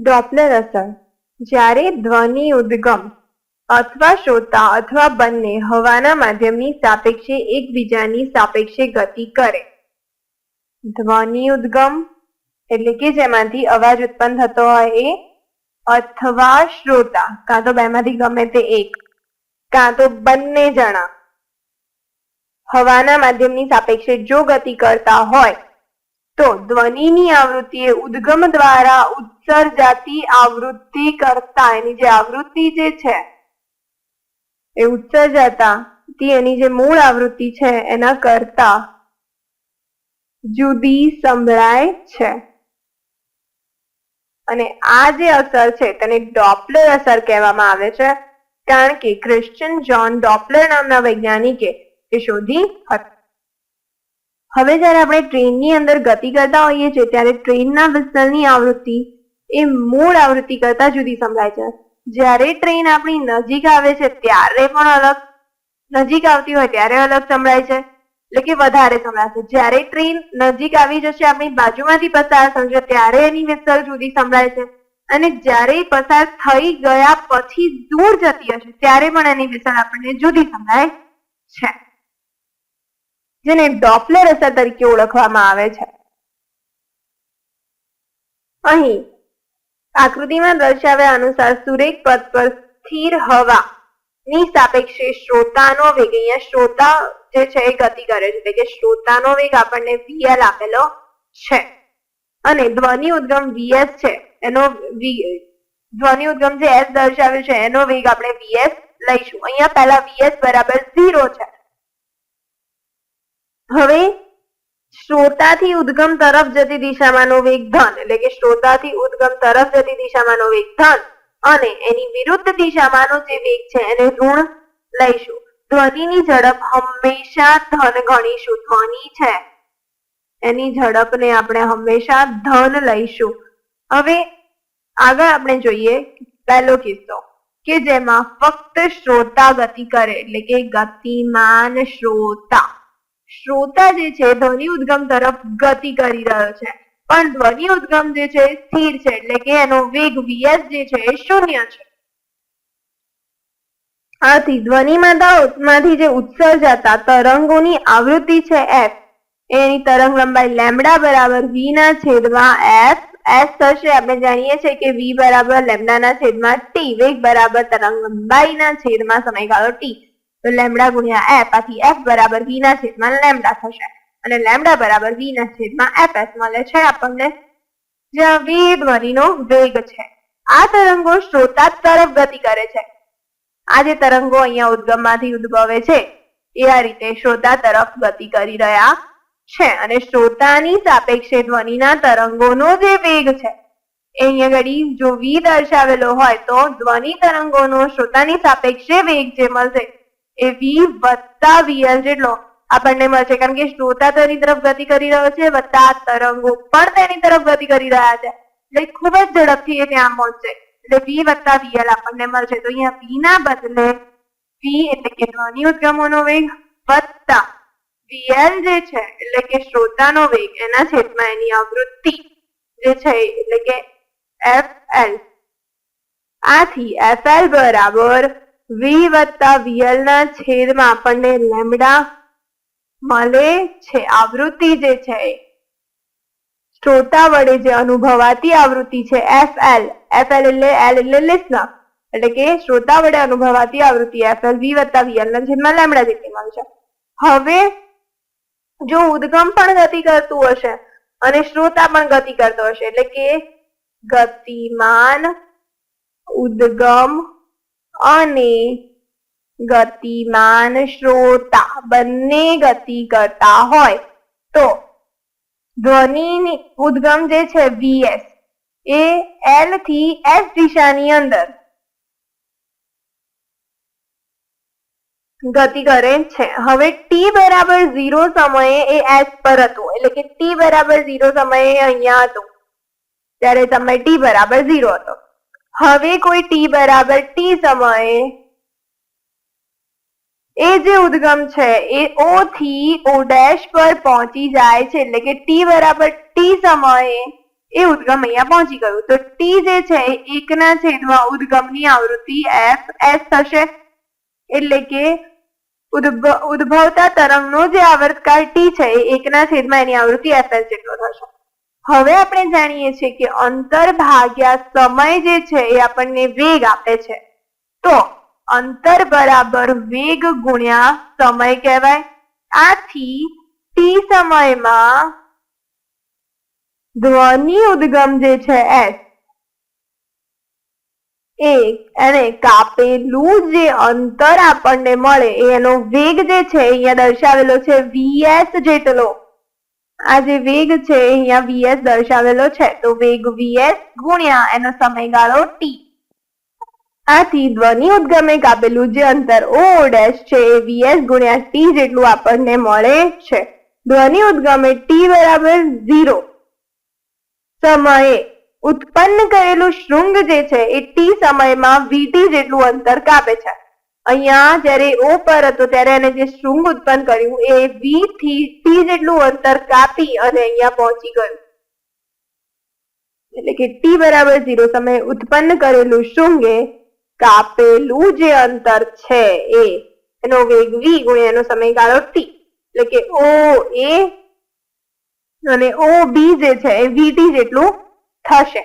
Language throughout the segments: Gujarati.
ડોપલર અસર. જ્યારે ધ્વનિ ઉદ્ગમ અથવા શ્રોતા અથવા બંને હવાના માધ્યમની સાપેક્ષે એકબીજાની સાપેક્ષે ગતિ કરે. ધ્વનિ ઉદ્ગમ એટલે કે જેમાંથી અવાજ ઉત્પન્ન થતો હોય એ અથવા શ્રોતા, કાં તો બેમાંથી ગમે તે એક, કાં તો બંને જણા હવાના માધ્યમની સાપેક્ષે જો ગતિ કરતા હોય તો ધ્વનિની આવૃત્તિ એ ઉદ્ગમ દ્વારા ઉત્સર્જાતી આવૃત્તિ કરતા એની જે આવૃત્તિ જે છે, એ ઉત્સર્જાતા એની જે મૂળ આવૃત્તિ છે, એના કરતા જુદી સંભળાય છે. અને આ જે અસર છે, તેને ડોપલર અસર કહેવામાં આવે છે, કારણ કે ક્રિશ્ચિયન જ્હોન ડોપલર નામના વૈજ્ઞાનિકે એ શોધી હતી. હવે જ્યારે આપણે ટ્રેનની અંદર ગતિ કરતા હોઈએ છીએ, ત્યારે ટ્રેનના વિસ્તરની આવૃત્તિ એ મૂળ આવૃત્તિ કરતા જુદી સંભળાય છે. જ્યારે ટ્રેન આપણી નજીક આવે છે, ત્યારે પણ અલગ નજીક આવતી હોય, ત્યારે અલગ સંભળાય છે. એટલે કે વધારે સંભળાશે જ્યારે ટ્રેન નજીક આવી જશે, આપણી બાજુમાંથી પસાર થશે, ત્યારે એની વિસ્તર જુદી સંભળાય છે. અને જ્યારે પસાર થઈ ગયા પછી દૂર જતી હશે, ત્યારે પણ એની વિસ્તર આપણને જુદી સંભળાય છે. જેને ડોપલર અસર તરીકે ઓળખવામાં આવે છે. અહીં, આકૃતિમાં દર્શાવ્યા અનુસાર સુરેખ પદ પર સ્થિર હવા ની સાપેક્ષે શ્રોતાનો વેગ, અહીંયા શ્રોતા જે છે એ ગતિ કરે છે, એટલે કે શ્રોતાનો વેગ આપણને વીએલ આપેલો છે. અને ધ્વનિ ઉદ્ગમ વીએસ છે, એનો ધ્વનિ ઉદ્ગમ જે એસ દર્શાવ્યું છે, એનો વેગ આપણે વીએસ લઈશું. અહીંયા પહેલા વીએસ બરાબર ઝીરો છે. હવે શ્રોતાથી ઉદ્ગમ તરફ જતી દિશામાંનો વેગ ધન, એટલે કે શ્રોતાથી ઉદ્ગમ તરફ જતી દિશામાંનો વેગ ધન અને એની વિરુદ્ધ દિશામાંનો જે વેગ છે એને ઋણ લઈશું. ધ્વનિની ઝડપ હંમેશા ધન ગણીશું. ધ્વનિ છે. એની ઝડપને આપણે હંમેશા ધન લઈશું. હવે આગળ આપણે જોઈએ પહેલો કિસ્સો, કે જેમાં ફક્ત શ્રોતા ગતિ કરે, એટલે કે ગતિમાન શ્રોતા. શ્રોતા જે છે, ધ્વનિ ઉદ્ગમ તરફ ગતિ કરી રહ્યો છે. પણ ધ્વનિ ઉદ્ગમ જે છે સ્થિર છે, એટલે કે એનો વેગ વીએસ જે છે, એ શૂન્ય છે. આથી ધ્વનિમાંથી જે ઉત્સર્જાતા તરંગોની આવૃત્તિ છે એફ એની તરંગ લંબાઈ લેમડા બરાબર વી ના છેદમાં એફ એસ થશે. આપણે જાણીએ છીએ કે વી બરાબર લેમડા ના છેદમાં ટી વેગ બરાબર તરંગ લંબાઈના છેદમાં સમયગાળો ટી તો લેમડા ગુણ્યા એફ આથી એફ બરાબર વી ના છેદમાં લેમડા થશે. અને લેમડા બરાબર વી ના છેદમાં એફ એસ મળે છે આપણને. જ્યાં વી ધ્વનિનો વેગ છે. આ તરંગો શ્રોતા તરફ ગતિ કરે છે. આ જે તરંગો અહીંયા ઉદ્ગમમાંથી ઉદ્ભવે છે, એ આ રીતે શ્રોતા તરફ ગતિ કરી રહ્યા છે. અને શ્રોતાની સાપેક્ષે ધ્વનિના તરંગોનો જે વેગ છે અહીંયા ઘડી જો વી દર્શાવેલો હોય તો ધ્વનિ તરંગોનો શ્રોતાની સાપેક્ષે વેગ જે મળશે એ વી વત્તા વીએલ આપણને મળશે. કારણ કે શ્રોતા તેની તરફ ગતિ કરી રહ્યો છે વત્તા તરંગો પણ તેની તરફ ગતિ કરી રહ્યા છે. એટલે ખૂબ જ ઝડપથી એ ત્યાં પહોંચશે એટલે વી વત્તા વીએલ આપણને મળશે. તો અહીંયા વી ના બદલે વી એટલે કે ધ્વનિ ઉદ્ગમોનો વેગ વત્તા વીએલ જે છે, એટલે કે શ્રોતાનો વેગ, એના છેદમાં એની આવૃત્તિ જે છે, એટલે કે એફ એલ. આથી એફ એલ બરાબર વી વત્તા વીએલ ના છેદમાં આપણને લેમડા મળે છે. આવૃત્તિ જે છે શ્રોતા વડે જે અનુભવાતી આવૃત્તિ છે એફ એલ એફ એલ એટલે એલ એટલે લિસનર એટલે કે શ્રોતા વડે અનુભવાતી આવૃત્તિ એફ એલ વી વત્તા વીએલ ના છેદમાં લેમડા જેટલી મળશે હવે જો ઉદ્ગમ પણ ગતિ કરતું હશે અને શ્રોતા પણ ગતિ કરતો હશે, એટલે કે ગતિમાન ઉદ્ગમ અને ગતિમાન શ્રોતા બંને ગતિ કરતા હોય તો ધ્વનિની ઉદ્ગમ જે છે વીએસ એ એલથી એસ દિશાની અંદર ગતિ કરે છે. હવે ટી બરાબર ઝીરો સમયે એ એસ પર હતું, એટલે કે ટી બરાબર ઝીરો સમયે અહીંયા હતું. ત્યારે સમય ટી બરાબર ઝીરો હતો. હવે કોઈ ટી બરાબર ટી સમયે એ જે ઉદ્ગમ છે, એ ઓ થી ઓ ડેશ પર પહોંચી જાય છે, એટલે કે ટી બરાબર ટી સમયે એ ઉદ્ગમ અહીંયા પહોંચી ગયું. તો ટી જે છે એકના છેદમાં ઉદ્ગમની આવૃત્તિ એફ એસ થશે. એટલે કે ઉદ્ભ- ઉદ્ભવતા તરંગનો જે આવર્તકાળ ટી છે એકના છેદમાં એની આવૃત્તિ એફ એસ જેટલો થશે. હવે આપણે જાણીએ છીએ કે અંતર ભાગ્યા સમય જે છે એ આપણને વેગ આપે છે. તો અંતર બરાબર વેગ ગુણ્યા સમય કહેવાય. આથી ટી સમયમાં ધ્વનિ ઉદ્ગમ જે છે એસ એ એને કાપેલું જે અંતર આપણને મળે એનો વેગ જે છે અહીંયા દર્શાવેલો છે વીએસ જેટલો. આ જે વેગ છે અહીંયા વીએસ દર્શાવેલો છે. તો વેગ વીએસ ગુણ્યા એનો સમયગાળો ટી આથી ધ્વનિ ઉદ્ગમે કાપેલું જે અંતર ઓ ડેશ છે, એ વીએસ ગુણ્યા ટી જેટલું આપણને મળે છે. ધ્વનિ ઉદ્ગમે ટી બરાબર ઝીરો સમયે ઉત્પન્ન કરેલું શૃંગ જે છે, એ ટી સમયમાં વીટી જેટલું અંતર કાપે છે. અહીંયા જ્યારે ઓ પર હતો ત્યારે એને જે શૃંગ ઉત્પન્ન કર્યું, એ વી થી ટી જેટલું અંતર કાપી અને અહીંયા પહોંચી ગયું. એટલે કે ટી બરાબર ઝીરો. સમયે ઉત્પન્ન કરેલું શૃંગે કાપેલું જે અંતર છે એ, એનો વેગ વી ગુણ્યા એનો સમયગાળો ટી. એટલે કે ઓ એ અને ઓ બી જે છે એ વીટી જેટલું થશે.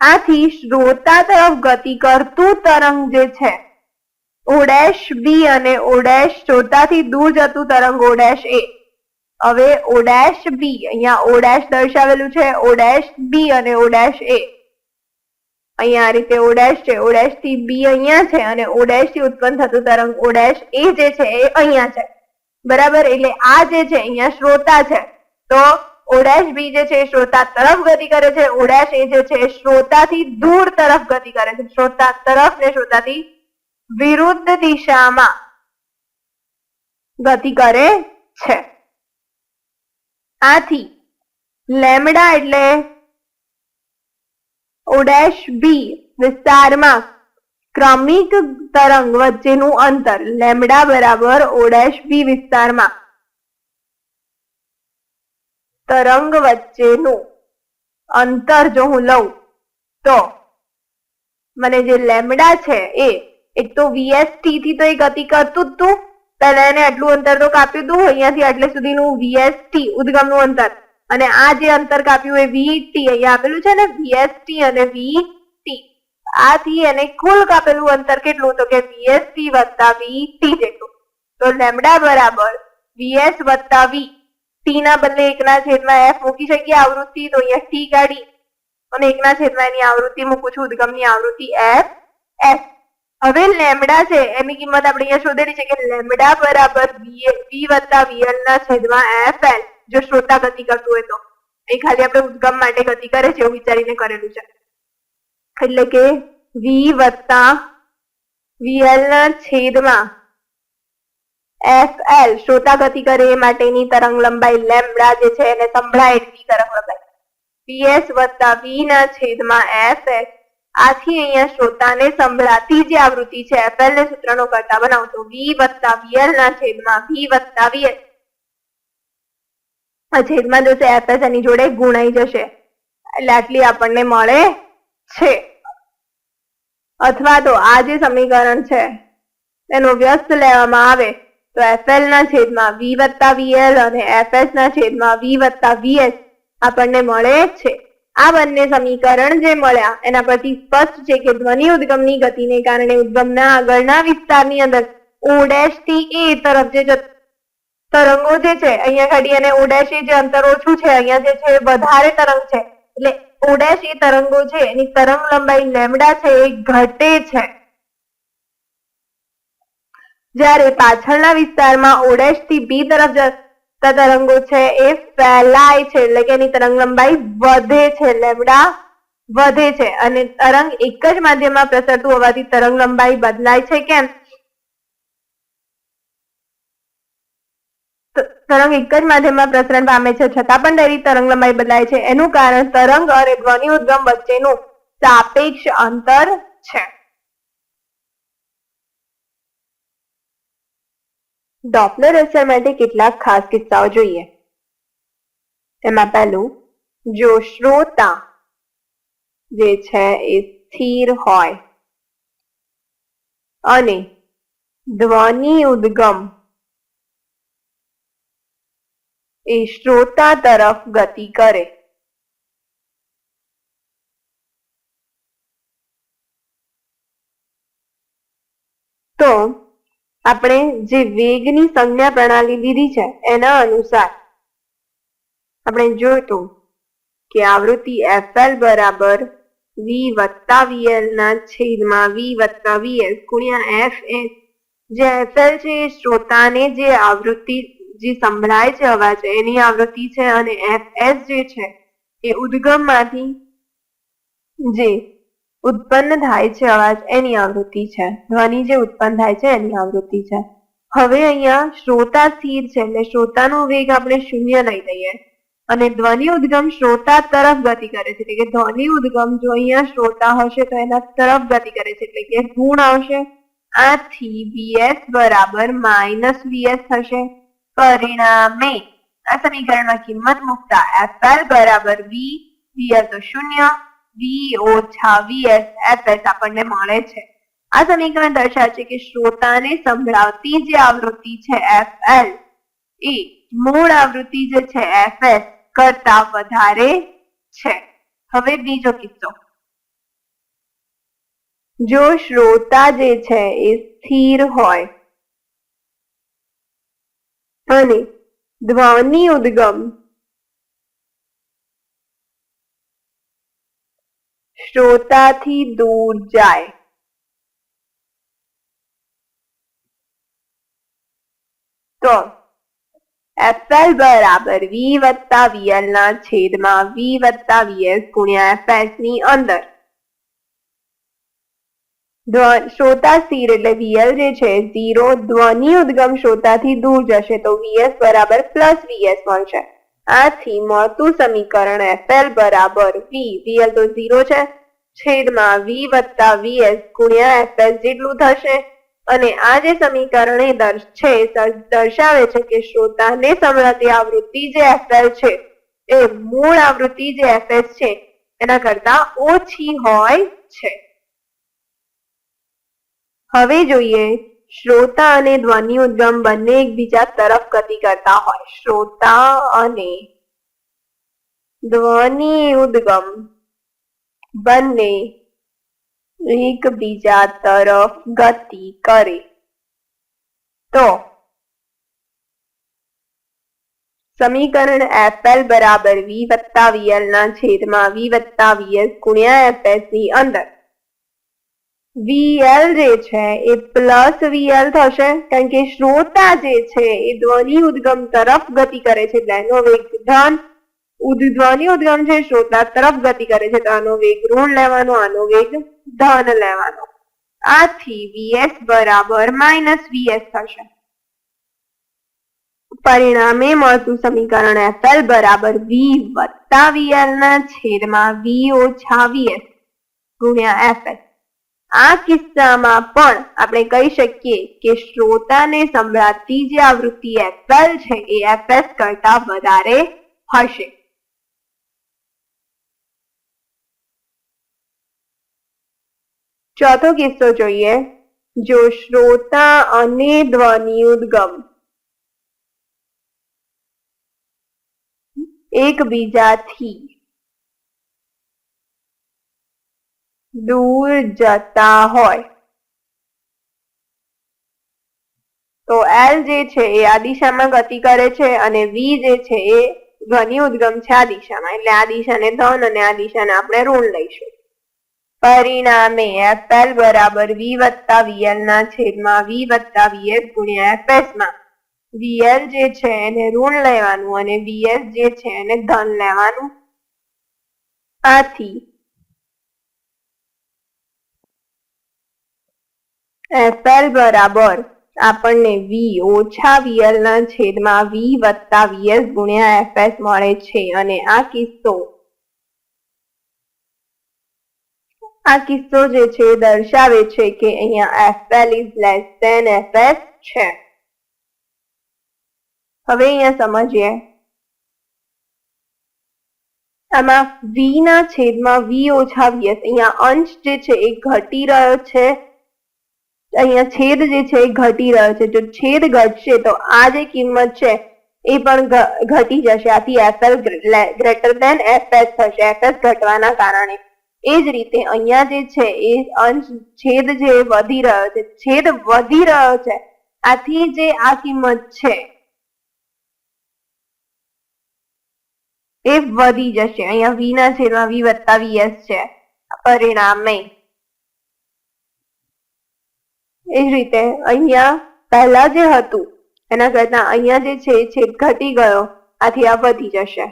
આથી શ્રોતા તરફ ગતિ કરતું તરંગ જે છે ઓડેશ બી અને ઓડેશ શ્રોતાથી દૂર જતું તરંગ ઓડેશ એ હવે ઓડેશ બી અહીંયા ઓડેશ દર્શાવેલું છે ઓડેશ બી અને ઓડેશ એ અહીંયા આ રીતે ઓડેશ છે ઓડેશથી બી અહીંયા છે અને ઓડેશથી ઉત્પન્ન થતું તરંગ ઓડેશ એ જે છે એ અહીંયા છે બરાબર એટલે આ જે છે અહીંયા શ્રોતા છે તો ઓડેશ બી જે છે એ શ્રોતા તરફ ગતિ કરે છે ઓડેશ એ જે છે શ્રોતા થી દૂર તરફ ગતિ કરે છે શ્રોતા તરફ ને શ્રોતાથી વિરુદ્ધ દિશામાં ગતિ કરે છે. આથી લેમડા એટલે ઓડેશ બી વિસ્તારમાં ક્રમિક તરંગ વચ્ચેનું અંતર લેમડા બરાબર ઓડેશ બી વિસ્તારમાં તરંગ વચ્ચેનું અંતર જો હું લઉં તો, મને જે લેમડા છે એ એક તો વીએસટી થી તો એ ગતિ કરતું તું. પહેલા એને આટલું અંતર તો કાપ્યું તું. અહીંયાથી આટલે સુધીનું વીએસટી ઉદગમનું અંતર. અને આ જે અંતર કાપ્યું એ વીટી અહીંયા આપેલું છે ને? વીએસટી અને વીટી આથી એને કુલ કાપેલું અંતર કેટલું તો કે વીએસટી વત્તા વીટી જેટલું. તો લેમડા બરાબર વીએસ વત્તા વી ટી ના બદલે એકના છેદમાં એફ મૂકી શકીએ આવૃત્તિ. તો અહીંયા ટી કાઢી અને એકના છેદમાં એની આવૃત્તિ મૂકું છું. ઉદ્ગમની આવૃત્તિ એફ એફ હવે લેમડા છે, એની કિંમત આપણે અહીંયા શોધેલી છે કે લેમડા બરાબર વી વત્તા વીએલ ના છેદમાં એફ એલ, જો શ્રોતા ગતિ કરતું હોય તો. એ ખાલી આપણે ઉદ્ગમ માટે ગતિ કરે છે એવું વિચારીને કરેલું છે. એટલે કે વી વત્તા વીએલ ના છેદમાં એફ એલ, શ્રોતા ગતિ કરે એ માટેની તરંગ લંબાઈ લેમડા જે છે એને સંભળાય એટલી તરંગ લંબાઈ. પીએસ વત્તા વી ના છેદમાં એફ એસ આથી અહીંયા શ્રોતાને સંભળાતી જે આવૃત્તિ છે એફએલ ને સૂત્રનો કરતા બનાવતો વી વત્તા વીએલ ના છેદમાં વી વત્તા વીએલ છેદમાં જશે એફએસ એની જોડે ગુણાઈ જશે. એટલે આટલી આપણને મળે છે. અથવા તો આ જે સમીકરણ છે, એનો વ્યસ્ત લેવામાં આવે, તો એફએલ ના છેદમાં વી વત્તા વીએલ અને એફએસ ના છેદમાં વી વત્તા વીએસ આપણને મળે છે. આ બંને સમીકરણ જે મળ્યા, એના પરથી સ્પષ્ટ છે કે ધ્વનિ ઉદ્ગમની ગતિને કારણે ઉદ્ગમના આગળના વિસ્તારની અંદર ઓ ડેશથી એ તરફ જે તરંગો જે છે, અહીંયા ઘડી અને ઓ ડેશ એ જે અંતર ઓછું છે, અહીંયા જે છે વધારે તરંગ છે. એટલે ઓ ડેશ એ તરંગો છે, એની તરંગ લંબાઈ લેમડા છે એ ઘટે છે. જ્યારે પાછળના વિસ્તારમાં ઓડેશથી બી તરફ તરંગો છે એ ફેલાય છે, એટલે કે એની તરંગ લંબાઈ વધે છે, લેમડા વધે છે. અને તરંગ એક જ માધ્યમમાં પ્રસરતું હોવાથી તરંગ લંબાઈ બદલાય છે કેમ? તરંગ એક જ માધ્યમમાં પ્રસરણ પામે છે, છતાં પણ તેની તરંગ લંબાઈ બદલાય છે. એનું કારણ તરંગ અને ધ્વનિ ઉદ્ગમ વચ્ચેનું સાપેક્ષ અંતર છે. ડોપલર અસર માટે કેટલાક ખાસ કિસ્સાઓ જોઈએ એમાં પહેલું જો શ્રોતા જે છે એ સ્થિર હોય અને ધ્વનિ ઉદ્ગમ એ શ્રોતા તરફ ગતિ કરે તો આપણે જે વેગની સંજ્ઞા પ્રણાલી લીધી છે એના અનુસાર આપણે જોયું કે આવૃત્તિ એફએલ બરાબર વી વત્તા વીએલ ના છેદમાં વી વત્તા વીએલ ગુણ્યા એફ એ જે એફએલ છે એ શ્રોતાને જે આવૃત્તિ જે સંભળાય છે અવાજ, એની આવૃત્તિ છે અને એફ એસ જે છે એ ઉદ્ગમમાંથી જે ઉત્પન્ન થાય છે અવાજ એની આવૃત્તિ છે. ધ્વનિ જે ઉત્પન્ન થાય છે એની આવૃત્તિ છે. હવે અહીંયા શ્રોતા સ્થિર છે એટલે શ્રોતાનો વેગ આપણે શૂન્ય લઈ લઈએ. અને ધ્વનિ ઉદ્ગમ શ્રોતા તરફ ગતિ કરે છે. એટલે કે ધ્વનિ ઉદ્ગમ જો અહીંયા શ્રોતા હશે તો એના તરફ ગતિ કરે છે. એટલે કે ગુણ આવશે. આથી વીએસ બરાબર માઇનસ વીએસ થશે. પરિણામે આ સમીકરણમાં કિંમત મૂકતા એફએલ બરાબર વી વીએલ શૂન્ય. વી ઓછા વીએસ એફએસ આપણને મળે છે. આ સમીકરણ દર્શાવે છે કે શ્રોતાને સંભળાવતી જે આવૃત્તિ છે એફએલ એ મૂળ આવૃત્તિ જે છે એફએસ કરતા વધારે છે. હવે બીજો કિસ્સો. જો શ્રોતા જે છે એ સ્થિર હોય અને ધ્વનિ ઉદ્ગમ શ્રોતાથી દૂર જાય. તો એફએલ બરાબર વી વત્તા વીએલ ના છેદમાં વી વત્તા વીએસ ગુણ્યા એફએસની અંદર. શ્રોતા સ્થિર એટલે વીએલ જે છે ઝીરો ધ્વનિ ઉદ્ગમ શ્રોતાથી દૂર જશે તો વીએસ બરાબર પ્લસ વીએસ મળશે. આથી મળતું સમીકરણ એફએલ બરાબર વી વીએલ તો ઝીરો છે. છેદમાં વી વત્તા વીએસ ગુણ્યા એફએસ જેટલું થશે. અને આ જે સમીકરણ છે દર્શાવે છે કે શ્રોતાને સંભળાતી આવૃત્તિ જે એફએલ છે, એ મૂળ આવૃત્તિ જે એફએસ છે, એના કરતા ઓછી હોય છે. હવે જોઈએ, શ્રોતા અને ધ્વનિ ઉદ્ગમ બંને એકબીજા તરફ ગતિ કરતા હોય. શ્રોતા અને ધ્વનિ ઉદ્ગમ બંને એકબીજા તરફ ગતિ કરે. તો સમીકરણ એફએલ બરાબર વી વત્તા વીએલ ના છેદમાં વી વત્તા વીએસ ગુણ્યા એફએસની અંદર. વીએલ જે છે એ પ્લસ વીએલ થશે કારણ કે શ્રોતા જે છે એ ધ્વનિ ઉદ્ગમ તરફ ગતિ કરે છે એટલે એનો વેગ ધન ઉદ્ધ્વની ઉદ્ગમ છે શ્રોતા તરફ ગતિ કરે છે, તો આનો વેગ ઋણ લેવાનો, આનો વેગ ધન લેવાનો. આથી વીએસ બરાબર માઇનસ વીએસ થશે. પરિણામે મળતું સમીકરણ એફએલ બરાબર વી વત્તા વીએલ ના છેદમાં વી ઓછા વીએસ ગુણ્યા એફએસ આ કિસ્સામાં પણ આપણે કહી શકીએ કે શ્રોતાને સંભળાતી જે આવૃત્તિ એફએલ છે, એ એફએસ કરતા વધારે હશે. ચોથો કિસ્સો જોઈએ, જો શ્રોતા અને ધ્વનિ ઉદ્ગમ એકબીજાથી દૂર જતા હોય. તો એલ જે છે એ આ દિશામાં ગતિ કરે છે અને વી જે છે એ ધ્વનિ ઉદ્ગમ છે આ દિશામાં. એટલે આ દિશાને ધન અને આ દિશાને આપણે ઋણ લઈશું. પરિણામે એફએલ બરાબર વી વત્તા વીએલ ના છેદમાં વી વત્તા વીએસ ગુણ્યા એફએસમાં. વીએલ જે છે એને ઋણ લેવાનું અને વીએસ જે છે એને ધન લેવાનું. આથી એફએલ બરાબર આપણને વી ઓછા વીએલ ના છેદમાં વી વત્તા વીએસ ગુણ્યા એફએસ મળે છે અને આ કિસ્સો આ કિસ્સો જે છે દર્શાવે છે કે અહીંયા FL is less than FS છે. હવે અહીંયા સમજીએ. આમાં v ના છેદમાં v ઓછા vs અહીંયા અંશ જે છે એ ઘટી રહ્યો છે. અહીંયા છેદ જે છે એ ઘટી રહ્યો છે. જો છેદ ઘટશે તો આ જે કિંમત છે એ પણ ઘટી જશે. આથી એફએલ ગ્રેટર દેન એફએસ થશે. એફએસ ઘટવાના કારણે. એ જ રીતે અહીંયા જે છે એ અંશ છેદ જે વધી રહ્યો છે, છેદ વધી રહ્યો છે, આથી જે આ કિંમત છે એ વધી જશે. અહીંયા v ના છેદમાં v વત્તા vs છે. પરિણામે એ જ રીતે અહીંયા પહેલા જે હતું, એના કરતા અહીંયા જે છે છેદ ઘટી ગયો, આથી આ વધી જશે.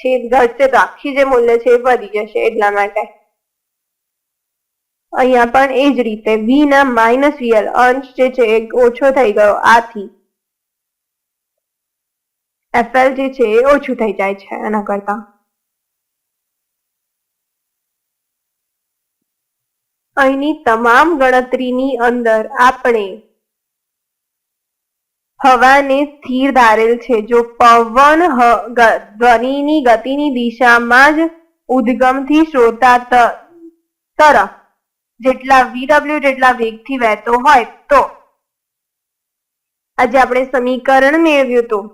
છેદ ઘટશે રાખી જે મૂલ્ય છે એ વધી જશે એટલા માટે. અહીંયા પણ એ જ રીતે વી ના માઇનસ વીએલ અંશ જે છે એ ઓછો થઈ ગયો આથી. એફએલ જે છે એ ઓછું થઈ જાય છે એના કરતા. અહીંની તમામ ગણતરીની અંદર આપણે હવાને સ્થિર ધારેલ છે. જો પવન ધ્વનિની ગતિની દિશામાં જ ઉદ્ગમથી શ્રોતા તરફ જેટલા વીડબ્લ્યુ જેટલા વેગથી વહેતો હોય તો. આજે આપણે સમીકરણ મેળવ્યું હતું.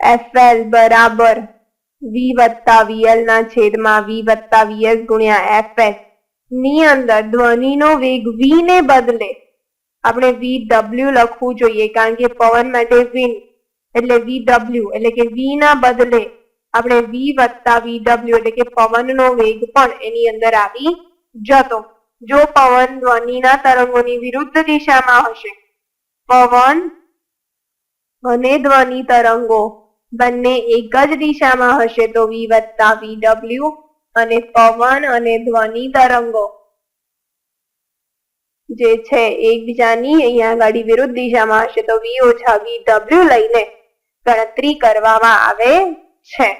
એફએલ બરાબર વી વત્તા વીએલ ના છેદમાં વી વત્તા વીએસ ગુણ્યા એફએસની અંદર ધ્વનિનો વેગ વી ને બદલે આપણે વી ડબલ્યુ લખવું જોઈએ, કારણ કે પવન માટે વિન એટલે વી ડબલ્યુ એટલે કે વી ના બદલે આપણે વી વત્તા વી ડબલ્યુ એટલે કે પવનનો વેગ પણ એની અંદર આવી જતો. જો પવન ધ્વનિના તરંગોની વિરુદ્ધ દિશામાં હશે, પવન અને ધ્વનિ તરંગો બંને એક જ દિશામાં હશે, તો વી વત્તા વી ડબલ્યુ અને પવન અને ધ્વનિ તરંગો જે છે એકબીજાની અહીંયા ગાડી વિરુદ્ધ દિશામાં હશે તો વી ઓછા વી ડબલ્યુ લઈને ગણતરી કરવામાં આવે છે.